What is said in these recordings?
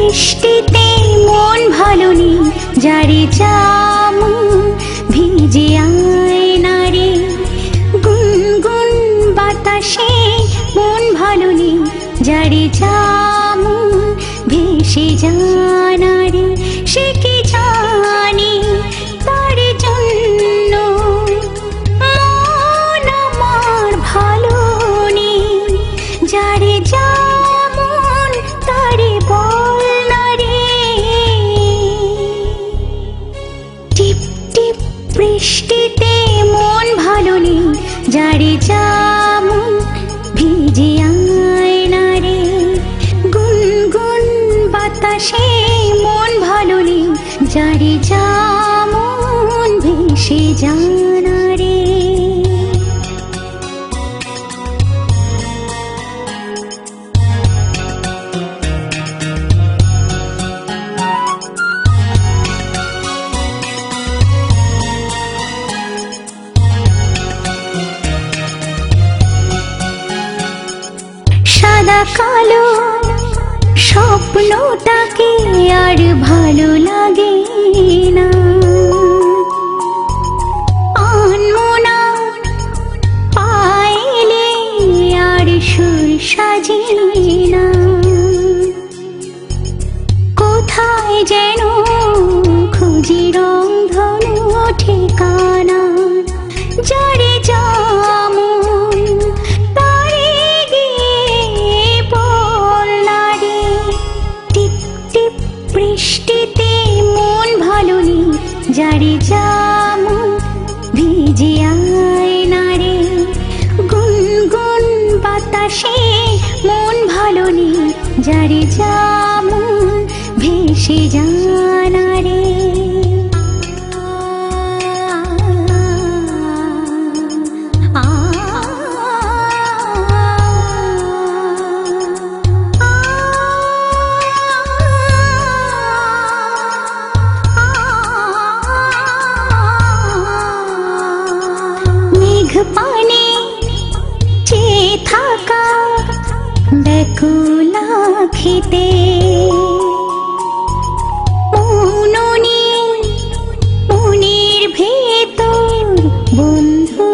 বৃষ্টিতে মন ভালো নেই, যারে চাম ভিজে আয় না রে। গুনগুন বাতাসে মন ভালো নেই, যারে চাম ভেসে জানারে সে বৃষ্টিতে মন ভালো নেই, যারে যেমন ভিজে আয়নারে গুনগুন বাতাসে মন ভালো নেই, যারে যেমন ভেসে জানা সাদা কালো স্বপ্নটাকে আর ভালো লাগে না। আনমোনা আর সুর সাজে নেই জামুন ভিজে আয় না গুনগুন বাতাসে মন ভালো নেই জারি জামুন ভেসে জানা পানে চেয়ে থাকা ব্যাকুলা খেতে বন্ধু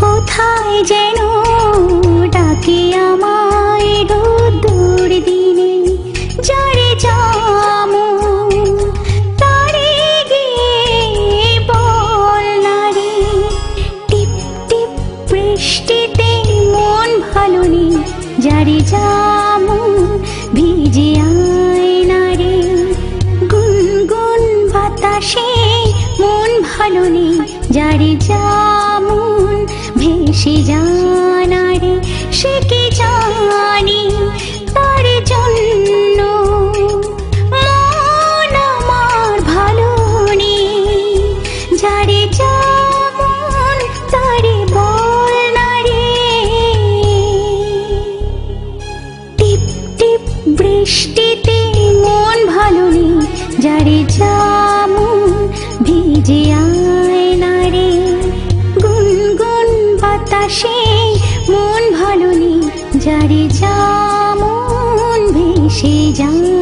কোথায় যেন নেই জামুন ভিজে আয় না রে গুনগুন বাতাসে মন ভালো নেই। জারি জামুন ভেসে জানা বৃষ্টিতে মন ভালো নেই, যারে জামুন ভিজে আয় না রে। গুনগুন বাতাসে মন ভালো নেই, যারে জামুন ভেসে যায়।